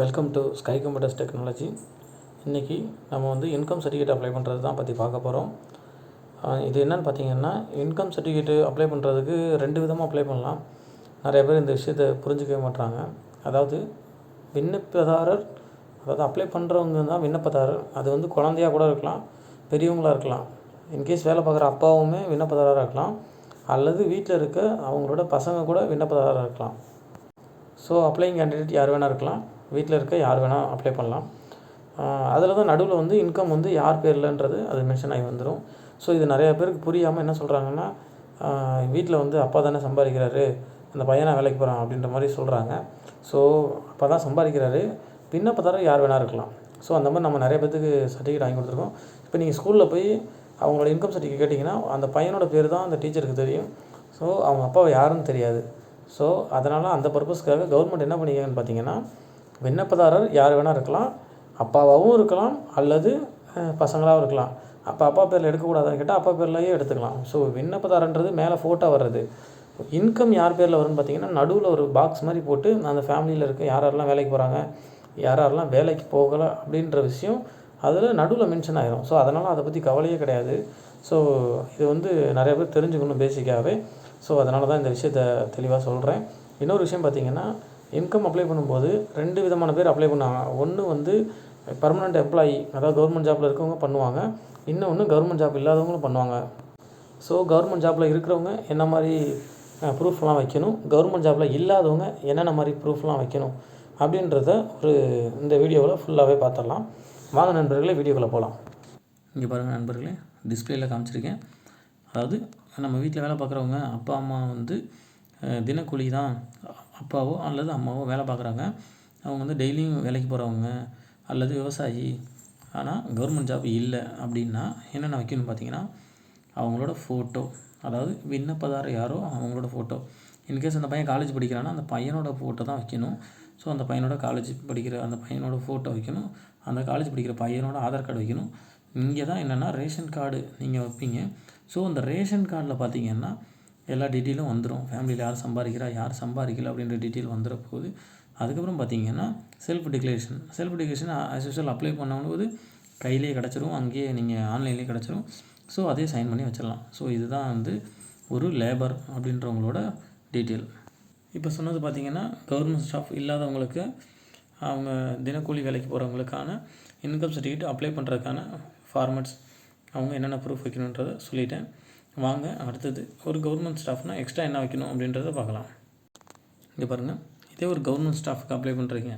Welcome to sky computers technology இன்றைக்கி நம்ம வந்து இன்கம் சர்டிஃபிகேட் அப்ளை பண்ணுறது தான் பற்றி பார்க்க போகிறோம் இது என்னென்னு பார்த்தீங்கன்னா இன்கம் சர்டிஃபிகேட்டு அப்ளை பண்ணுறதுக்கு ரெண்டு விதமாக அப்ளை பண்ணலாம். நிறைய பேர் இந்த விஷயத்தை புரிஞ்சிக்கவே மாட்றாங்க. அதாவது விண்ணப்பதாரர் அதாவது அப்ளை பண்ணுறவங்க தான் விண்ணப்பதாரர். அது வந்து குழந்தையா கூட இருக்கலாம் பெரியவங்களா இருக்கலாம். இன்கேஸ் வேலை பார்க்குற அப்பாவுமே விண்ணப்பதாரராக இருக்கலாம். அல்லது வீட்டில் இருக்க அவங்களோட பசங்க கூட விண்ணப்பதாரராக இருக்கலாம். ஸோ அப்ளைங் கேண்டிடேட் யார் வேணால் இருக்கலாம். வீட்டில் இருக்க யார் வேணால் அப்ளை பண்ணலாம். அதில் தான் நடுவில் வந்து இன்கம் வந்து யார் பேர்லன்றது அது மென்ஷன் ஆகி வந்துடும் ஸோ இது நிறையா பேருக்கு புரியாமல் என்ன சொல்கிறாங்கன்னா வீட்டில் வந்து அப்பா தானே சம்பாதிக்கிறாரு அந்த பையனை வேலைக்கு போகிறான் அப்படின்ற மாதிரி சொல்கிறாங்க ஸோ அப்பா தான் சம்பாதிக்கிறாரு விண்ணப்பதாரர் யார் வேணால் இருக்கலாம். ஸோ அந்த மாதிரி நம்ம நிறைய பேர்த்துக்கு சர்டிஃபிகேட் வாங்கி கொடுத்துருக்கோம். இப்போ நீங்கள் ஸ்கூலில் போய் அவங்களோட இன்கம் சர்டிஃபிகேட் கேட்டிங்கன்னா அந்த பையனோட பேர் தான் அந்த டீச்சருக்கு தெரியும். ஸோ அவங்க அப்பாவை யாருன்னு தெரியாது. ஸோ அதனால் அந்த பர்பஸ்க்காக கவர்மெண்ட் என்ன பண்ணியிருக்காங்கன்னு பார்த்தீங்கன்னா விண்ணப்பதாரர் யார் வேணால் இருக்கலாம். அப்பாவாகவும் இருக்கலாம் அல்லது பசங்களாகவும் இருக்கலாம். அப்போ அப்பா பேரில் எடுக்கக்கூடாதுன்னு கேட்டால் அப்பா பேர்லேயே எடுத்துக்கலாம். ஸோ விண்ணப்பதாரன்றது மேலே ஃபோட்டோ வர்றது. இன்கம் யார் பேரில் வரும்னு பார்த்தீங்கன்னா நடுவில் ஒரு பாக்ஸ் மாதிரி போட்டு அந்த ஃபேமிலியில் இருக்க யார் யாரெல்லாம் வேலைக்கு போகிறாங்க யார் யாரெல்லாம் வேலைக்கு போகலை அப்படின்ற விஷயம் அதில் நடுவில் மென்ஷன் ஆகிரும் ஸோ அதனால் அதை பற்றி கவலையே கிடையாது. ஸோ இது வந்து நிறைய பேர் தெரிஞ்சுக்கணும் பேசிக்காகவே ஸோ அதனால தான் இந்த விஷயத்த தெளிவாக சொல்கிறேன் இன்னொரு விஷயம் பார்த்திங்கன்னா இன்கம் அப்ளை பண்ணும்போது ரெண்டு விதமான பேர் அப்ளை பண்ணுவாங்க ஒன்று வந்து பர்மனெண்ட் எம்ப்ளாயி அதாவது கவர்மெண்ட் ஜாப்பில் இருக்கவங்க பண்ணுவாங்க. இன்னொன்று கவர்மெண்ட் ஜாப் இல்லாதவங்களும் பண்ணுவாங்க. ஸோ கவர்மெண்ட் ஜாப்பில் இருக்கிறவங்க என்ன மாதிரி ப்ரூஃப்லாம் வைக்கணும்? கவர்மெண்ட் ஜாப்பில் இல்லாதவங்க என்னென்ன மாதிரி ப்ரூஃப்லாம் வைக்கணும்? அப்படின்றத ஒரு இந்த வீடியோவில் ஃபுல்லாகவே பார்த்துடலாம் வாங்க நண்பர்களே வீடியோக்குள்ளே போகலாம் இங்கே பாருங்கள் நண்பர்களே டிஸ்பிளேயில் காமிச்சிருக்கேன். அதாவது நம்ம வீட்டில் வேலை பார்க்குறவங்க அப்பா அம்மா வந்து தினக்கூலி தான் அப்பாவோ அல்லது அம்மாவோ வேலை பார்க்குறாங்க. அவங்க வந்து டெய்லியும் வேலைக்கு போகிறவங்க அல்லது விவசாயி. ஆனால் கவர்மெண்ட் ஜாப் இல்லை அப்படின்னா என்னென்ன வைக்கணும்னு பார்த்தீங்கன்னா அவங்களோட ஃபோட்டோ அதாவது விண்ணப்பதார யாரோ அவங்களோட ஃபோட்டோ இன்கேஸ் அந்த பையன் காலேஜ் படிக்கிறான்னா அந்த பையனோட ஃபோட்டோ தான் வைக்கணும். ஸோ அந்த பையனோட காலேஜ் படிக்கிற அந்த பையனோட ஃபோட்டோ வைக்கணும். அந்த காலேஜ் படிக்கிற பையனோட ஆதார் கார்டு வைக்கணும். இங்கே தான் என்னென்னா ரேஷன் கார்டு நீங்கள் வைப்பீங்க. ஸோ அந்த ரேஷன் கார்டில் பார்த்தீங்கன்னா எல்லா டீட்டெயிலும் வந்துடும் ஃபேமிலியில் யார் சம்பாதிக்கிறா யார் சம்பாதிக்கல அப்படின்ற டீட்டெயில் வந்துட போகுது அதுக்கப்புறம் பார்த்தீங்கன்னா self declaration self declaration as usual apply பண்ணும்போது கையிலேயே கிடச்சிரும் அங்கேயே நீங்கள் ஆன்லைன்லேயே கிடச்சிரும். ஸோ அதே சைன் பண்ணி வச்சிடலாம். ஸோ இதுதான் வந்து ஒரு லேபர் அப்படின்றவங்களோட டீட்டெயில் இப்போ சொன்னது பார்த்திங்கன்னா கவர்மெண்ட் ஸ்டாஃப் இல்லாதவங்களுக்கு அவங்க தினக்கூலி வேலைக்கு போகிறவங்களுக்கான இன்கம் சர்டிஃபிகேட் அப்ளை பண்ணுறதுக்கான ஃபார்மேட்ஸ் அவங்க என்னென்ன ப்ரூஃப் வைக்கணுன்றதை சொல்லிட்டேன். வாங்க அடுத்தது ஒரு கவர்மெண்ட் ஸ்டாஃப்னால் எக்ஸ்ட்ரா என்ன வைக்கணும் அப்படின்றத பார்க்கலாம். இங்கே பாருங்கள் இதே ஒரு கவர்மெண்ட் ஸ்டாஃப்க்கு அப்ளை பண்ணுறீங்க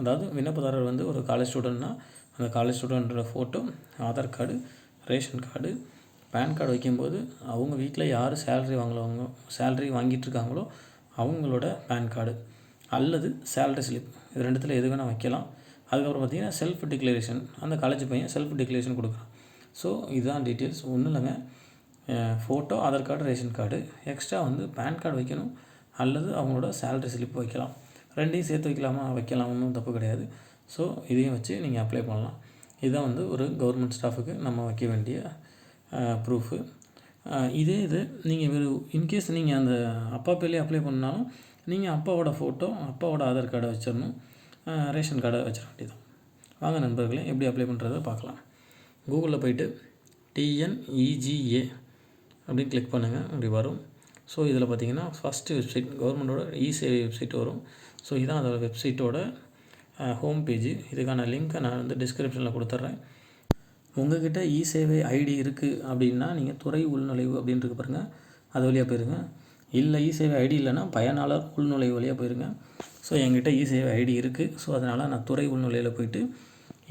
அதாவது விண்ணப்பதாரர் வந்து ஒரு காலேஜ் ஸ்டூடெண்ட்னா அந்த college ஸ்டூடெண்ட்டோட photo Aadhaar card ration card pan card வைக்கும்போது அவங்க வீட்டில் யார் சேல்ரி வாங்குறவங்க சேல்ரி வாங்கிட்டுருக்காங்களோ அவங்களோட பேன் கார்டு அல்லது சேலரி ஸ்லிப் இது ரெண்டுத்தில் எது வேணால் வைக்கலாம். அதுக்கப்புறம் பார்த்திங்கன்னா செல்ஃப் டிக்ளரேஷன் அந்த காலேஜ் பையன் செல்ஃப் டிக்ளரேஷன் கொடுக்குறான். ஸோ இதுதான் டீட்டெயில்ஸ் ஒன்றும் இல்லைங்க. Photo Aadhaar card ration card extra வந்து பேன் கார்டு வைக்கணும். அல்லது அவங்களோட சேலரி ஸ்லிப் வைக்கலாம். ரெண்டையும் சேர்த்து வைக்கலாமா? வைக்கலாம். ஒன்றும் தப்பு கிடையாது. ஸோ இதையும் வச்சு நீங்கள் அப்ளை பண்ணலாம். இதுதான் வந்து ஒரு கவர்மெண்ட் ஸ்டாஃபுக்கு நம்ம வைக்க வேண்டிய ப்ரூஃபு இதே இது நீங்கள் வெறும் இன்கேஸ் நீங்கள் அந்த அப்பா பேர்லேயே அப்ளை பண்ணாலும் நீங்கள் அப்பாவோட ஃபோட்டோ அப்பாவோட ஆதார் கார்டை வச்சிடணும். ரேஷன் கார்டை வச்சிட வேண்டியதான் வாங்க நண்பர்களே எப்படி அப்ளை பண்ணுறதை பார்க்கலாம். கூகுளில் போயிட்டு டிஎன்இஜிஏ அப்படின்னு கிளிக் பண்ணுங்கள் அப்படி வரும். ஸோ இதில் பார்த்தீங்கன்னா ஃபஸ்ட்டு வெப்சைட் கவர்மெண்ட்டோட இசேவை வெப்சைட் வரும். ஸோ இதுதான் அதோட வெப்சைட்டோட ஹோம் பேஜ் இதுக்கான லிங்க்கை நான் வந்து டிஸ்கிரிப்ஷனில் கொடுத்துட்றேன் உங்கள்கிட்ட இ சேவை ஐடி இருக்குது அப்படின்னா நீங்கள் துறை உள்நுழைவு அப்படின்ட்டு பாருங்கள் அது வழியாக போயிருங்க. இல்லை இ சேவை ஐடி இல்லைன்னா பயனாளர் உள்நுழைவு வழியாக போயிருங்க. ஸோ என்கிட்ட இ சேவை ஐடி இருக்குது ஸோ அதனால் நான் துறை உள்நுழையில் போயிட்டு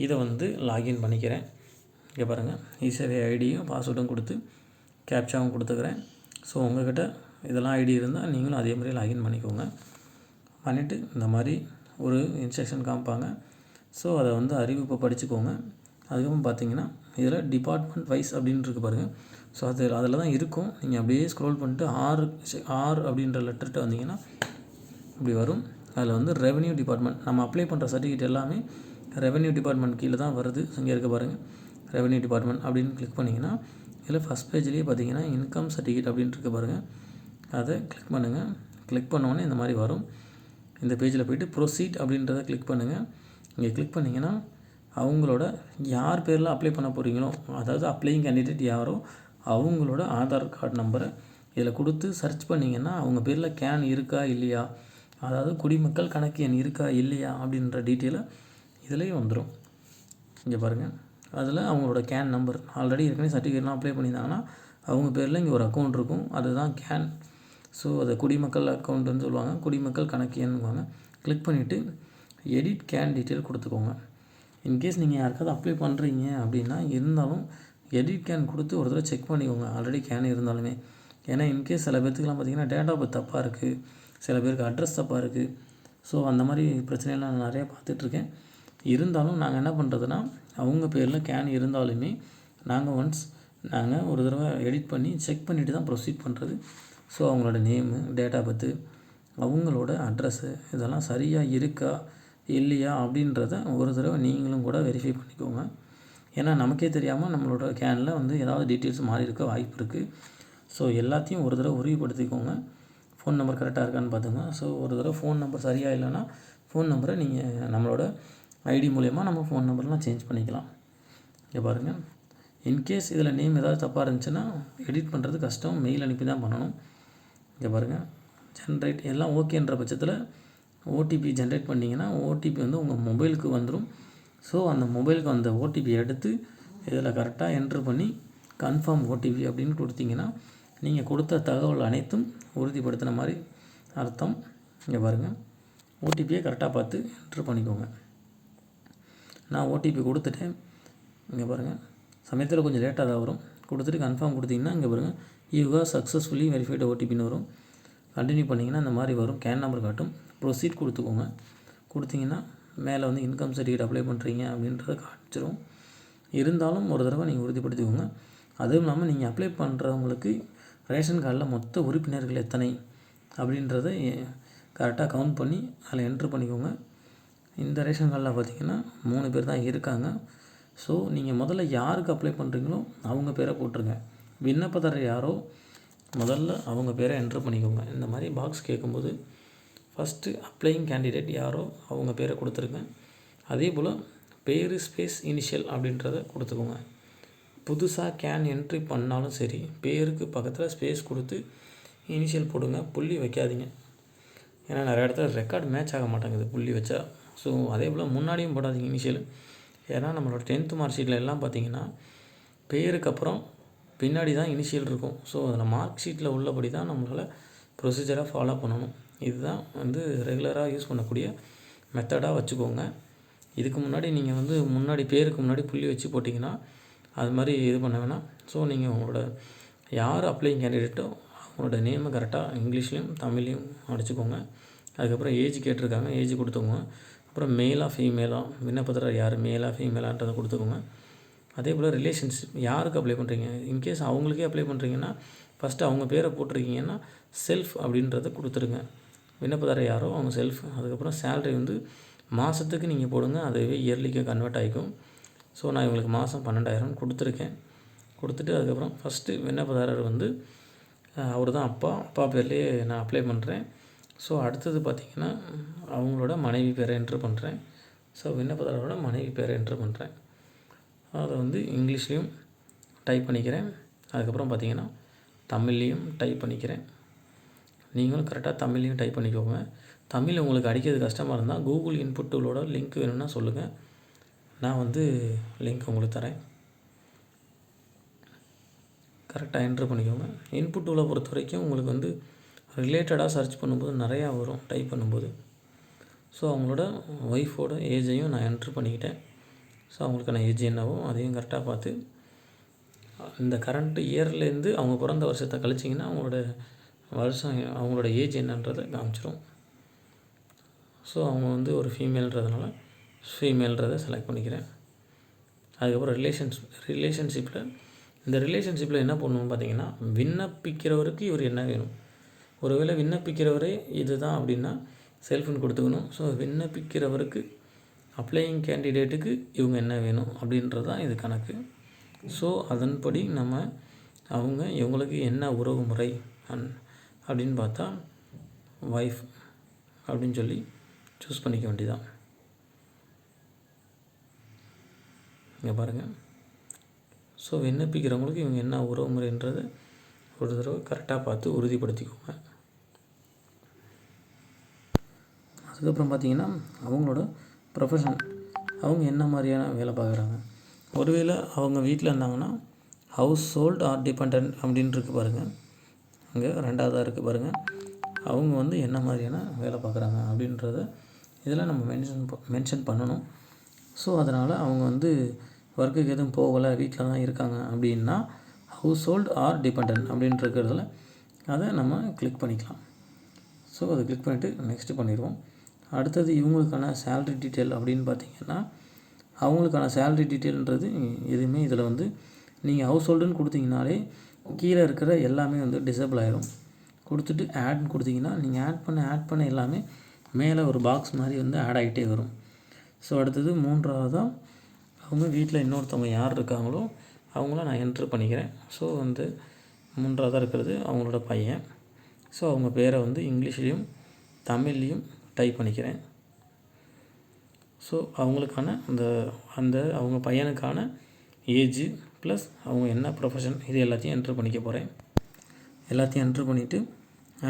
இதை வந்து லாகின் பண்ணிக்கிறேன். இங்கே பாருங்கள் இ சேவை ஐடியும் பாஸ்வேர்டும் கொடுத்து கேப்சாவும் கொடுத்துக்கிறேன். ஸோ உங்கள்கிட்ட இதெல்லாம் ஐடி இருந்தால் நீங்களும் அதே மாதிரி லாகின் பண்ணிக்கோங்க. பண்ணிவிட்டு இந்த மாதிரி ஒரு இன்ஸ்ட்ரக்ஷன் காமிப்பாங்க. ஸோ அதை வந்து அறிவிப்பை படிச்சுக்கோங்க. அதுக்கப்புறம் பார்த்தீங்கன்னா இதில் டிபார்ட்மெண்ட் வைஸ் அப்படின்னு இருக்கு பாருங்கள் ஸோ அது அதில் தான் இருக்கும். நீங்கள் அப்படியே ஸ்க்ரோல் பண்ணிட்டு ஆர் ஆர் அப்படின்ற லெட்டர்கிட்ட வந்தீங்கன்னா இப்படி வரும். அதில் வந்து ரெவென்யூ டிபார்ட்மெண்ட் நம்ம அப்ளை பண்ணுற சர்டிஃபிகேட் எல்லாமே ரெவென்யூ டிபார்ட்மெண்ட் கீழே தான் வருது. இங்கே இருக்க பாருங்கள் ரெவென்யூ டிபார்ட்மெண்ட் அப்படின்னு கிளிக் பண்ணிங்கன்னா இதில் ஃபஸ்ட் பேஜ்லேயே பார்த்தீங்கன்னா இன்கம் சர்டிஃபிகேட் அப்படின்ட்டு இருக்க பாருங்கள் அதை கிளிக் பண்ணுங்கள் கிளிக் பண்ணோடனே இந்த மாதிரி வரும். இந்த பேஜில் போய்ட்டு ப்ரொசீட் அப்படின்றத கிளிக் பண்ணுங்கள் இங்கே கிளிக் பண்ணிங்கன்னா அவங்களோட யார் பேரில் அப்ளை பண்ண போகிறீங்களோ அதாவது அப்ளைங் கேண்டிடேட் யாரோ அவங்களோட ஆதார் கார்டு நம்பரை இதில் கொடுத்து சர்ச் பண்ணிங்கன்னா அவங்க பேரில் கேன் இருக்கா இல்லையா அதாவது குடிமக்கள் கணக்கு எண் இருக்கா இல்லையா அப்படின்ற டீட்டெயிலை இதுலேயும் வந்துடும் இங்கே பாருங்கள் அதில் அவங்களோட கேன் நம்பர் ஆல்ரெடி ஏற்கனவே சர்டிஃபிகேட்லாம் அப்ளை பண்ணியிருந்தாங்கன்னா அவங்க பேரில் இங்கே ஒரு அக்கௌண்ட் இருக்கும். அதுதான் கேன் ஸோ அதை குடிமக்கள் அக்கௌண்ட்டுன்னு சொல்லுவாங்க. குடிமக்கள் கணக்கு எண்ணுவாங்க. கிளிக் பண்ணிவிட்டு எடிட் கேன் டீட்டெயில் கொடுத்துக்கோங்க. இன்கேஸ் நீங்கள் யாருக்காவது அப்ளை பண்ணுறீங்க அப்படின்னா இருந்தாலும் எடிட் கேன் கொடுத்து ஒரு தடவை செக் பண்ணிக்கோங்க. ஆல்ரெடி கேன் இருந்தாலுமே. ஏன்னா இன்கேஸ் சில பேர்த்துக்குலாம் பார்த்தீங்கன்னா டேட் ஆஃப் பர்த் தப்பாக இருக்குது சில பேருக்கு அட்ரஸ் தப்பாக இருக்குது ஸோ அந்த மாதிரி பிரச்சனையெல்லாம் நான் நிறையா பார்த்துட்ருக்கேன் இருந்தாலும் நாங்கள் என்ன பண்ணுறதுன்னா அவங்க பேரில் கேன் இருந்தாலுமே நாங்கள் ஒன்ஸ் நாங்கள் ஒரு தடவை எடிட் பண்ணி செக் பண்ணிவிட்டு தான் ப்ரொசீட் பண்ணுறது ஸோ அவங்களோட நேமு டேட்டா பத்து பர்த்து அவங்களோட அட்ரஸ்ஸு இதெல்லாம் சரியாக இருக்கா இல்லையா அப்படின்றத ஒரு தடவை நீங்களும் கூட வெரிஃபை பண்ணிக்கோங்க. ஏன்னா நமக்கே தெரியாமல் நம்மளோட கேனில் வந்து ஏதாவது டீட்டெயில்ஸ் மாறி இருக்க வாய்ப்பு இருக்குது ஸோ எல்லாத்தையும் ஒரு தடவை உறுதிப்படுத்திக்கோங்க. ஃபோன் நம்பர் கரெக்டாக இருக்கான்னு பார்த்துங்க ஸோ ஒரு தடவை ஃபோன் நம்பர் சரியாக இல்லைன்னா ஃபோன் நம்பரை நீங்கள் நம்மளோட ஐடி மூலயமா நம்ம ஃபோன் நம்பர்லாம் சேஞ்ச் பண்ணிக்கலாம். இங்கே பாருங்கள் இன்கேஸ் இதில் நேம் ஏதாவது தப்பாக இருந்துச்சுன்னா எடிட் பண்ணுறது கஷ்டம். மெயில் அனுப்பி தான் பண்ணணும். இங்கே பாருங்கள் ஜென்ரேட் எல்லாம் ஓகேன்ற பட்சத்தில் ஓடிபி ஜென்ரேட் பண்ணிங்கன்னா ஓடிபி வந்து உங்கள் மொபைலுக்கு வந்துடும் ஸோ அந்த மொபைலுக்கு அந்த ஓடிபி எடுத்து இதில் கரெக்டாக என்ட்ரு பண்ணி கன்ஃபார்ம் ஓடிபி அப்படின்னு கொடுத்தீங்கன்னா நீங்கள் கொடுத்த தகவல் அனைத்தும் உறுதிப்படுத்தின மாதிரி அர்த்தம். இங்கே பாருங்கள் ஓடிபியை கரெக்டாக பார்த்து என்ட்ரு பண்ணிக்கோங்க. நான் ஓடிபி கொடுத்துட்டேன். இங்கே பாருங்கள் சமயத்தில் கொஞ்சம் லேட்டாக தான் வரும். கொடுத்துட்டு கன்ஃபார்ம் கொடுத்தீங்கன்னா இங்கே பாருங்கள் யூகா சக்ஸஸ்ஃபுல்லி வெரிஃபைடு ஓடிபின்னு வரும். கண்டினியூ பண்ணிங்கன்னா இந்த மாதிரி வரும். கேன் நம்பர் காட்டும். ப்ரொசீட் கொடுத்துக்கோங்க. கொடுத்தீங்கன்னா மேலே வந்து இன்கம் சர்டிஃபிகேட் அப்ளை பண்ணுறீங்க அப்படின்றத காமிச்சிரும். இருந்தாலும் ஒரு தடவை நீங்கள் உறுதிப்படுத்திக்கோங்க. அதுவும் இல்லாமல் நீங்கள் அப்ளை பண்ணுறவங்களுக்கு ரேஷன் கார்டில் மொத்த உறுப்பினர்கள் எத்தனை அப்படின்றத கரெக்டாக கவுண்ட் பண்ணி அதில் என்ட்ரு பண்ணிக்கோங்க. இந்த ரேஷன் கார்டில் பார்த்தீங்கன்னா மூணு பேர் தான் இருக்காங்க. ஸோ நீங்கள் முதல்ல யாருக்கு அப்ளை பண்ணுறீங்களோ அவங்க பேரை போட்டுருங்க. விண்ணப்பதாரர் யாரோ முதல்ல அவங்க பேரை என்ட்ரு பண்ணிக்கோங்க. இந்த மாதிரி பாக்ஸ் கேட்கும்போது ஃபஸ்ட்டு அப்ளையிங் கேண்டிடேட் யாரோ அவங்க பேரை கொடுத்துருங்க. அதே போல் பேர் ஸ்பேஸ் இனிஷியல் அப்படின்றத கொடுத்துக்கோங்க. புதுசாக கேன் என்ட்ரி பண்ணாலும் சரி பேருக்கு பக்கத்தில் ஸ்பேஸ் கொடுத்து இனிஷியல் போடுங்க. புள்ளி வைக்காதீங்க. ஏன்னா நிறைய இடத்துல ரெக்கார்ட் மேட்ச் ஆக மாட்டேங்குது. புள்ளி வச்சா ஸோ அதே போல் முன்னாடியும் போடாதீங்க இனிஷியல். ஏன்னா நம்மளோட டென்த்து மார்க் ஷீட்டில் எல்லாம் பார்த்தீங்கன்னா பேருக்கு அப்புறம் பின்னாடி தான் இனிஷியல் இருக்கும். ஸோ அதில் மார்க் ஷீட்டில் உள்ளபடி தான் நம்மளால் ப்ரொசீஜராக ஃபாலோ பண்ணணும். இதுதான் வந்து ரெகுலராக யூஸ் பண்ணக்கூடிய மெத்தடாக வச்சுக்கோங்க. இதுக்கு முன்னாடி நீங்கள் வந்து முன்னாடி பேருக்கு முன்னாடி புள்ளி வச்சு போட்டிங்கன்னா அது மாதிரி இது பண்ண வேணாம். ஸோ நீங்கள் உங்களோட யார் அப்ளைங் கேண்டிடேட்டோ அவங்களோட நேமை கரெக்டாக இங்கிலீஷ்லேயும் தமிழ்லையும் அடிச்சுக்கோங்க. அதுக்கப்புறம் ஏஜ் கேட்டிருக்காங்க ஏஜ் கொடுத்துக்கோங்க அப்புறம் மேலாக ஃபீமேலாக விண்ணப்பத்தில் யார்? மேலாக ஃபீமேலான்றதை கொடுத்துக்கோங்க. அதே போல் ரிலேஷன்ஷிப் யாருக்கு அப்ளை பண்ணுறீங்க இன்கேஸ் அவங்களுக்கே அப்ளை பண்ணுறீங்கன்னா ஃபஸ்ட்டு அவங்க பேரை போட்டிருக்கீங்கன்னா செல்ஃப் அப்படின்றத கொடுத்துருங்க. விண்ணப்பதாரர் யாரோ அவங்க செல்ஃப் அதுக்கப்புறம் சேல்ரி வந்து மாதத்துக்கு நீங்கள் போடுங்க. அதுவே இயர்லிக்கு கன்வெர்ட் ஆகிக்கும் ஸோ நான் இவங்களுக்கு மாதம் பன்னெண்டாயிரம் கொடுத்துருக்கேன். கொடுத்துட்டு அதுக்கப்புறம் ஃபஸ்ட்டு விண்ணப்பதாரர் வந்து அவர் தான் அப்பா. அப்பா பேர்லேயே நான் அப்ளை பண்ணுறேன் ஸோ அடுத்தது பார்த்திங்கன்னா அவங்களோட மனைவி பேரை என்ட்ரு பண்ணுறேன் ஸோ விண்ணப்பதாரரோட மனைவி பேரை என்ட்ரு பண்ணுறேன் அதை வந்து இங்கிலீஷ்லேயும் டைப் பண்ணிக்கிறேன். அதுக்கப்புறம் பார்த்திங்கன்னா தமிழ்லேயும் டைப் பண்ணிக்கிறேன். நீங்களும் கரெக்டாக தமிழ்லையும் டைப் பண்ணிக்கோங்க. தமிழ் உங்களுக்கு அடிக்கிறது கஷ்டமாக இருந்தால் கூகுள் இன்புட் டூலோட லிங்க் வேணும்னா சொல்லுங்கள் நான் வந்து லிங்க் உங்களுக்கு தரேன். கரெக்டாக என்ட்ரு பண்ணிக்கோங்க. இன்புட் டூலை பொறுத்த வரைக்கும் உங்களுக்கு வந்து ரிலேட்டடாக சர்ச் பண்ணும்போது நிறையா வரும். டைப் பண்ணும்போது. ஸோ அவங்களோட ஒய்ஃபோட ஏஜையும் நான் என்ட்ரு பண்ணிக்கிட்டேன். ஸோ அவங்களுக்கான ஏஜ் என்னவோ அதையும் கரெக்டாக பார்த்து இந்த கரண்ட் இயர்லேருந்து அவங்க பிறந்த வருஷத்தை கழிச்சிங்கன்னா அவங்களோட வருஷம் அவங்களோட ஏஜ் என்னன்றதை காமிச்சிரும். ஸோ அவங்க வந்து ஒரு ஃபீமேல்ன்றதுனால ஃபீமேல்ன்றதை செலக்ட் பண்ணிக்கிறேன். அதுக்கப்புறம் ரிலேஷன்ஸ் ரிலேஷன்ஷிப்பில் இந்த ரிலேஷன்ஷிப்பில் என்ன பண்ணணும்னு பார்த்தீங்கன்னா விண்ணப்பிக்கிறவருக்கு இவர் என்ன வேணும்? ஒருவேளை விண்ணப்பிக்கிறவரே இது தான் அப்படின்னா செல்ஃபோன் கொடுத்துக்கணும். ஸோ விண்ணப்பிக்கிறவருக்கு அப்ளையிங் கேண்டிடேட்டுக்கு இவங்க என்ன வேணும் அப்படின்றது தான் இது கணக்கு. ஸோ அதன்படி நம்ம அவங்க இவங்களுக்கு என்ன உறவு முறை அன் அப்படின்னு பார்த்தா ஒய்ஃப் அப்படின்னு சொல்லி சூஸ் பண்ணிக்க வேண்டியதான் இங்கே பாருங்கள் ஸோ விண்ணப்பிக்கிறவங்களுக்கு இவங்க என்ன உறவு முறைன்றதை ஒரு தடவை கரெக்டாக பார்த்து உறுதிப்படுத்திக்கோங்க. அதுக்கப்புறம் பார்த்தீங்கன்னா அவங்களோட ப்ரொஃபஷன் அவங்க என்ன மாதிரியான வேலை பார்க்குறாங்க. ஒருவேளை அவங்க வீட்டில் இருந்தாங்கன்னா ஹவுஸ் ஹோல்ட் ஆர் டிபெண்ட் அப்படின்னு இருக்கு பாருங்கள் அங்கே ரெண்டாவதாக இருக்குது பாருங்கள் அவங்க வந்து என்ன மாதிரியான வேலை பார்க்குறாங்க அப்படின்றத இதெல்லாம் நம்ம மென்ஷன் மென்ஷன் பண்ணணும். ஸோ அதனால் அவங்க வந்து ஒர்க்குக்கு எதுவும் போகலை வீட்டில் தான் இருக்காங்க அப்படின்னா ஹவுஸ் ஹோல்ட் ஆர் டிபெண்ட் அப்படின்ட்டு இருக்கிறதுல அதை நம்ம கிளிக் பண்ணிக்கலாம். ஸோ அதை கிளிக் பண்ணிவிட்டு நெக்ஸ்ட்டு பண்ணிடுவோம். அடுத்தது இவங்களுக்கான சேல்ரி டீட்டெயில் அப்படின்னு பார்த்தீங்கன்னா அவங்களுக்கான சேல்ரி டீட்டெயில்ன்றது எதுவுமே இதில் வந்து நீங்கள் ஹவுஸ் ஹோல்டுன்னு கொடுத்தீங்கனாலே கீழே இருக்கிற எல்லாமே வந்து டிசபிள் ஆகிடும் கொடுத்துட்டு ஆட்னு கொடுத்தீங்கன்னா நீங்கள் ஆட் பண்ண ஆட் பண்ண எல்லாமே மேலே ஒரு பாக்ஸ் மாதிரி வந்து ஆட் ஆகிட்டே வரும். ஸோ அடுத்தது மூன்றாவதாக அவங்க வீட்டில் இன்னொருத்தவங்க யார் இருக்காங்களோ அவங்கள நான் என்ட்ரு பண்ணிக்கிறேன். ஸோ வந்து மூன்றாவதாக இருக்கிறது அவங்களோட பையன். ஸோ அவங்க பேரை வந்து இங்கிலீஷ்லேயும் தமிழ்லேயும் டைப் பண்ணிக்கிறேன். ஸோ அவங்களுக்கான அந்த அந்த அவங்க பையனுக்கான ஏஜு ப்ளஸ் அவங்க என்ன ப்ரொஃபஷன் இது எல்லாத்தையும் என்ட்ரு பண்ணிக்க போகிறேன் எல்லாத்தையும் என்ட்ரு பண்ணிவிட்டு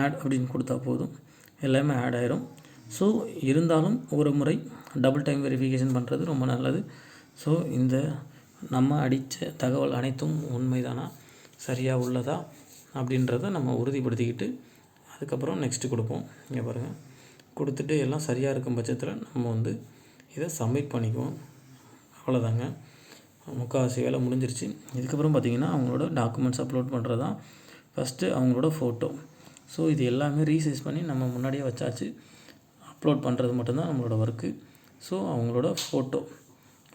ஆட் அப்படின்னு கொடுத்தா போதும். எல்லாமே ஆட் ஆயிரும். ஸோ இருந்தாலும் ஒரு முறை டபுள் டைம் வெரிஃபிகேஷன் பண்ணுறது ரொம்ப நல்லது. ஸோ இந்த நம்ம அடித்த தகவல் அனைத்தும் உண்மைதானா சரியாக உள்ளதா அப்படின்றத நம்ம உறுதிப்படுத்திக்கிட்டு அதுக்கப்புறம் நெக்ஸ்ட்டு கொடுப்போம். இங்கே பாருங்கள் கொடுத்துட்டு எல்லாம் சரியாக இருக்கும் பட்சத்தில் நம்ம வந்து இதை சப்மிட் பண்ணிக்குவோம். அவ்வளோதாங்க முக்கால்வாசி வேலை முடிஞ்சிருச்சு. இதுக்கப்புறம் பார்த்திங்கன்னா அவங்களோட டாக்குமெண்ட்ஸ் அப்லோட் பண்ணுறது தான் ஃபஸ்ட்டு அவங்களோட ஃபோட்டோ ஸோ இது எல்லாமே ரீசைஸ் பண்ணி நம்ம முன்னாடியே வச்சாச்சு. அப்லோட் பண்ணுறது மட்டும்தான் நம்மளோட ஒர்க்கு ஸோ அவங்களோட ஃபோட்டோ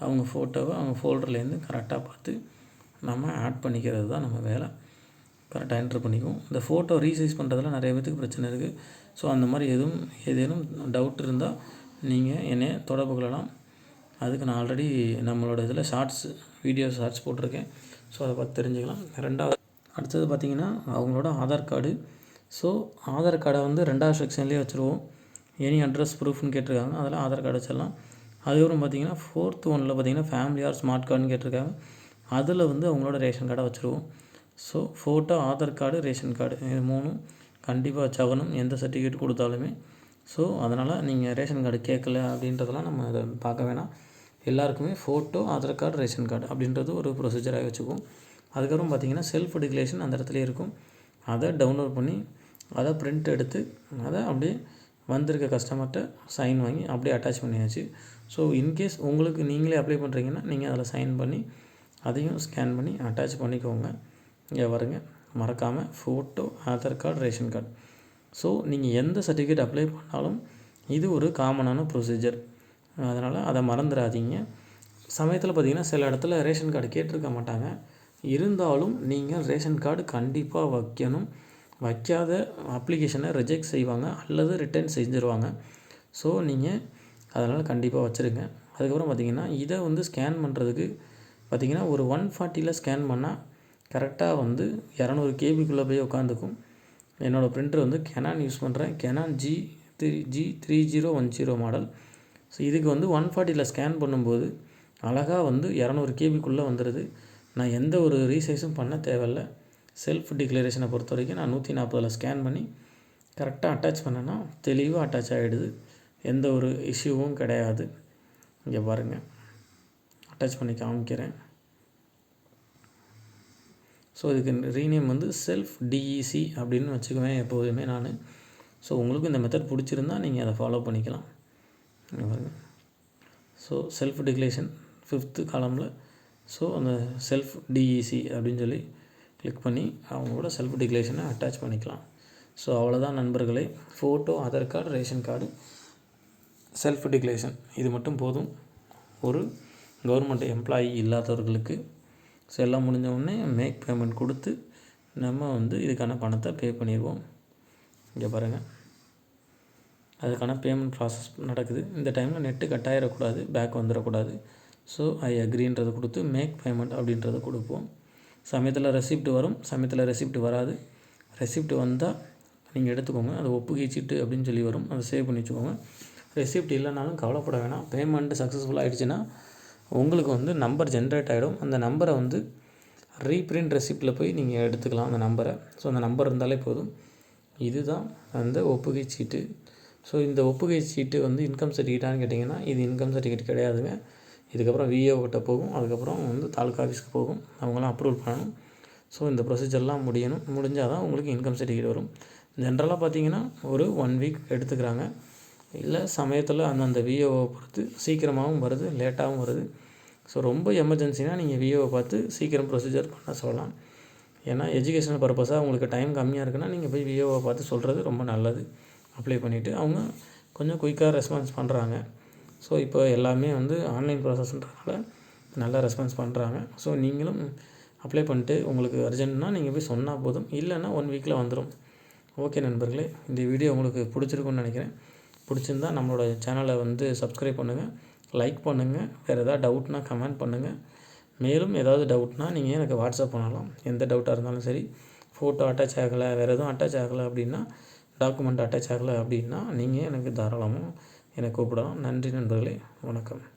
அவங்க ஃபோட்டோவை அவங்க ஃபோல்டர்லேருந்து கரெக்டாக பார்த்து நம்ம ஆட் பண்ணிக்கிறது தான் நம்ம வேலை. கரெக்டாக என்ட்ரு பண்ணிக்குவோம். இந்த ஃபோட்டோ ரீசைஸ் பண்ணுறதுல நிறைய பேத்துக்கு பிரச்சனை இருக்குது ஸோ அந்த மாதிரி எதுவும் ஏதேனும் டவுட் இருந்தால் நீங்கள் என்னை தொடர்பு கொள்ளலாம். அதுக்கு நான் ஆல்ரெடி நம்மளோட இதில் ஷார்ட்ஸ் வீடியோ ஷார்ட்ஸ் போட்டிருக்கேன். ஸோ அதை பார்த்து தெரிஞ்சுக்கலாம். ரெண்டாவது அடுத்தது பார்த்திங்கன்னா அவங்களோட ஆதார் கார்டு ஸோ ஆதார் கார்டை வந்து ரெண்டாவது செக்ஷன்லேயே வச்சுருவோம். எனி அட்ரஸ் ப்ரூஃப்னு கேட்டிருக்காங்க. அதில் ஆதார் கார்டு வச்சிடலாம். அதுக்கப்புறம் பார்த்திங்கன்னா ஃபோர்த் ஒனில் பார்த்திங்கன்னா ஃபேமிலி ஆர் ஸ்மார்ட் கார்டுன்னு கேட்டிருக்காங்க. அதில் வந்து அவங்களோட ரேஷன் கார்டை வச்சுருவோம். So photo Aadhaar card ration card இது மூணும். கண்டிப்பாக வச்சாகணும் எந்த சர்டிஃபிகேட் கொடுத்தாலுமே. ஸோ அதனால் நீங்கள் ரேஷன் கார்டு கேட்கல அப்படின்றதெல்லாம் நம்ம அதை பார்க்க வேணாம். எல்லாருக்குமே photo Aadhaar card ration card அப்படின்றது ஒரு ப்ரொசீஜராக வச்சுக்கும். அதுக்கப்புறம் பார்த்திங்கன்னா செல்ஃப் டிக்ளேஷன் அந்த இடத்துல இருக்கும். அதை டவுன்லோட் பண்ணி அதை பிரிண்ட் எடுத்து அதை அப்படியே வந்திருக்க கஸ்டமர்கிட்ட சைன் வாங்கி அப்படியே அட்டாச் பண்ணியாச்சு. ஸோ இன்கேஸ் உங்களுக்கு நீங்களே அப்ளை பண்ணுறீங்கன்னா நீங்கள் அதில் சைன் பண்ணி அதையும் ஸ்கேன் பண்ணி அட்டாச் பண்ணிக்கோங்க. இங்கே வருங்க மறக்காமல் photo Aadhaar card ration card so நீங்கள் எந்த சர்டிஃபிகேட் அப்ளை பண்ணாலும் இது ஒரு காமனான ப்ரொசீஜர் அதனால் அதை மறந்துடாதீங்க. சமயத்தில் பார்த்திங்கன்னா சில இடத்துல ரேஷன் கார்டு கேட்டிருக்க மாட்டாங்க. இருந்தாலும் நீங்கள் ரேஷன் கார்டு கண்டிப்பாக வைக்கணும். வைக்காத அப்ளிகேஷனை ரிஜெக்ட் செய்வாங்க அல்லது ரிட்டர்ன் செஞ்சுருவாங்க. ஸோ நீங்கள் அதனால் கண்டிப்பாக வச்சுருங்க. அதுக்கப்புறம் பார்த்திங்கன்னா இதை வந்து ஸ்கேன் பண்ணுறதுக்கு பார்த்திங்கன்னா ஒரு ஒன் ஃபார்ட்டியில் ஸ்கேன் பண்ணால் கரெக்டாக வந்து இரநூறு கேபிக்குள்ளே போய் உட்காந்துக்கும் என்னோடய ப்ரிண்டர் வந்து கெனான் யூஸ் பண்ணுறேன் Canon G three G three zero one zero model so இதுக்கு வந்து ஒன் ஃபார்ட்டியில் ஸ்கேன் பண்ணும்போது அழகாக வந்து இரநூறு கேபிக்குள்ளே வந்துடுது நான் எந்த ஒரு ரீசைஸும் பண்ண தேவையில்ல. செல்ஃப் டிக்ளரேஷனை பொறுத்த வரைக்கும் நான் நூற்றி நாற்பதில் ஸ்கேன் பண்ணி கரெக்டாக அட்டாச் பண்ணேன்னா தெளிவாக அட்டாச் ஆகிடுது எந்த ஒரு இஷ்யூவும் கிடையாது. இங்கே பாருங்கள் அட்டாச் பண்ணி காமிக்கிறேன். ஸோ இதுக்கு ரீநேம் வந்து செல்ஃப் டிஇசி அப்படின்னு வச்சுக்குவேன் எப்போதுமே நான். ஸோ உங்களுக்கு இந்த மெத்தட் பிடிச்சிருந்தா நீங்கள் அதை ஃபாலோ பண்ணிக்கலாம். ஸோ செல்ஃப் டிக்ளேஷன் ஃபிஃப்த்து காலமில் ஸோ அந்த செல்ஃப் டிஇசி அப்படின்னு சொல்லி கிளிக் பண்ணி அவங்களோட செல்ஃப் டிக்ளேஷனை அட்டாச் பண்ணிக்கலாம். ஸோ அவ்வளோதான் நண்பர்களே. Photo Aadhaar card ration card self declaration இது மட்டும் போதும். ஒரு கவர்மெண்ட் எம்ப்ளாயி இல்லாதவர்களுக்கு ஸோ எல்லாம் முடிஞ்ச உடனே மேக் பேமெண்ட் கொடுத்து நம்ம வந்து இதுக்கான பணத்தை பே பண்ணிடுவோம். இங்கே பாருங்கள் அதுக்கான பேமெண்ட் ப்ராசஸ் நடக்குது. இந்த டைமில் நெட்டு கட் ஆகிடக்கூடாது பேக் வந்துடக்கூடாது. ஸோ ஐ அக்ரின்றதை கொடுத்து மேக் பேமெண்ட் அப்படின்றத கொடுப்போம். சமயத்தில் ரெசிப்ட் வரும். சமயத்தில் ரெசிப்ட் வராது. ரெசிப்ட் வந்தால் நீங்கள் எடுத்துக்கோங்க. அது ஒப்புகை சீட்டு அப்படின்னு சொல்லி வரும். அதை சேவ் பண்ணி வச்சுக்கோங்க. ரெசிப்ட் இல்லைனாலும் கவலைப்பட வேணாம். பேமெண்ட்டு சக்ஸஸ்ஃபுல் ஆகிடுச்சுன்னா உங்களுக்கு வந்து நம்பர் ஜென்ரேட் ஆகிடும் அந்த நம்பரை வந்து ரீப்ரிண்ட் ரெசிப்டில் போய் நீங்கள் எடுத்துக்கலாம் அந்த நம்பரை ஸோ அந்த நம்பர் இருந்தாலே போதும். இதுதான் அந்த ஒப்புகை சீட்டு. ஸோ இந்த ஒப்புகை சீட்டு வந்து இன்கம் சர்டிஃபிகேட்டான்னு கேட்டிங்கன்னா இது இன்கம் சர்டிஃபிகேட் கிடையாதுங்க. இதுக்கப்புறம் விஏஓ கிட்ட போகும். அதுக்கப்புறம் வந்து தாலுக்கா ஆஃபீஸ்க்கு போகும். அவங்களாம் அப்ரூவல் பண்ணணும். ஸோ இந்த ப்ரொசீஜர்லாம் முடியணும். முடிஞ்சால் தான் உங்களுக்கு இன்கம் சர்டிஃபிகேட் வரும். ஜென்ரலாக பார்த்தீங்கன்னா ஒரு ஒன் வீக் எடுத்துக்கிறாங்க. இல்லை சமயத்தில் அந்தந்த விஏஓவை பொறுத்து சீக்கிரமாகவும் வருது லேட்டாகவும் வருது. ஸோ ரொம்ப எமர்ஜென்சினால் நீங்கள் விஏஓவை பார்த்து சீக்கிரம் ப்ரொசீஜர் பண்ண சொல்லலாம். ஏன்னா எஜுகேஷனல் பர்பஸாக உங்களுக்கு டைம் கம்மியாக இருக்குன்னா நீங்கள் போய் விஏவை பார்த்து சொல்கிறது ரொம்ப நல்லது. அப்ளை பண்ணிவிட்டு அவங்க கொஞ்சம் குயிக்காக ரெஸ்பான்ஸ் பண்ணுறாங்க ஸோ இப்போ எல்லாமே வந்து ஆன்லைன் ப்ராசஸ்ன்றதுனால நல்லா ரெஸ்பான்ஸ் பண்ணுறாங்க ஸோ நீங்களும் அப்ளை பண்ணிட்டு உங்களுக்கு அர்ஜென்ட்னா நீங்கள் போய் சொன்னால் போதும். இல்லைன்னா ஒன் வீக்கில் வந்துடும் ஓகே நண்பர்களே இந்த வீடியோ உங்களுக்கு பிடிச்சிருக்குன்னு நினைக்கிறேன். பிடிச்சிருந்தா நம்மளோட சேனலை வந்து சப்ஸ்கிரைப் பண்ணுங்கள் லைக் பண்ணுங்கள் வேறு எதாவது டவுட்னா கமெண்ட் பண்ணுங்கள் மேலும் ஏதாவது டவுட்னா நீங்கள் எனக்கு வாட்ஸ்அப் பண்ணலாம். எந்த டவுட்டாக இருந்தாலும் சரி. ஃபோட்டோ அட்டாச் ஆகலை வேறு எதுவும் அட்டாச் ஆகலை அப்படின்னா டாக்குமெண்ட் அட்டாச் ஆகலை அப்படின்னா நீங்கள் எனக்கு தாராளமாக என்னை கூப்பிடலாம். நன்றி நண்பர்களே. வணக்கம்.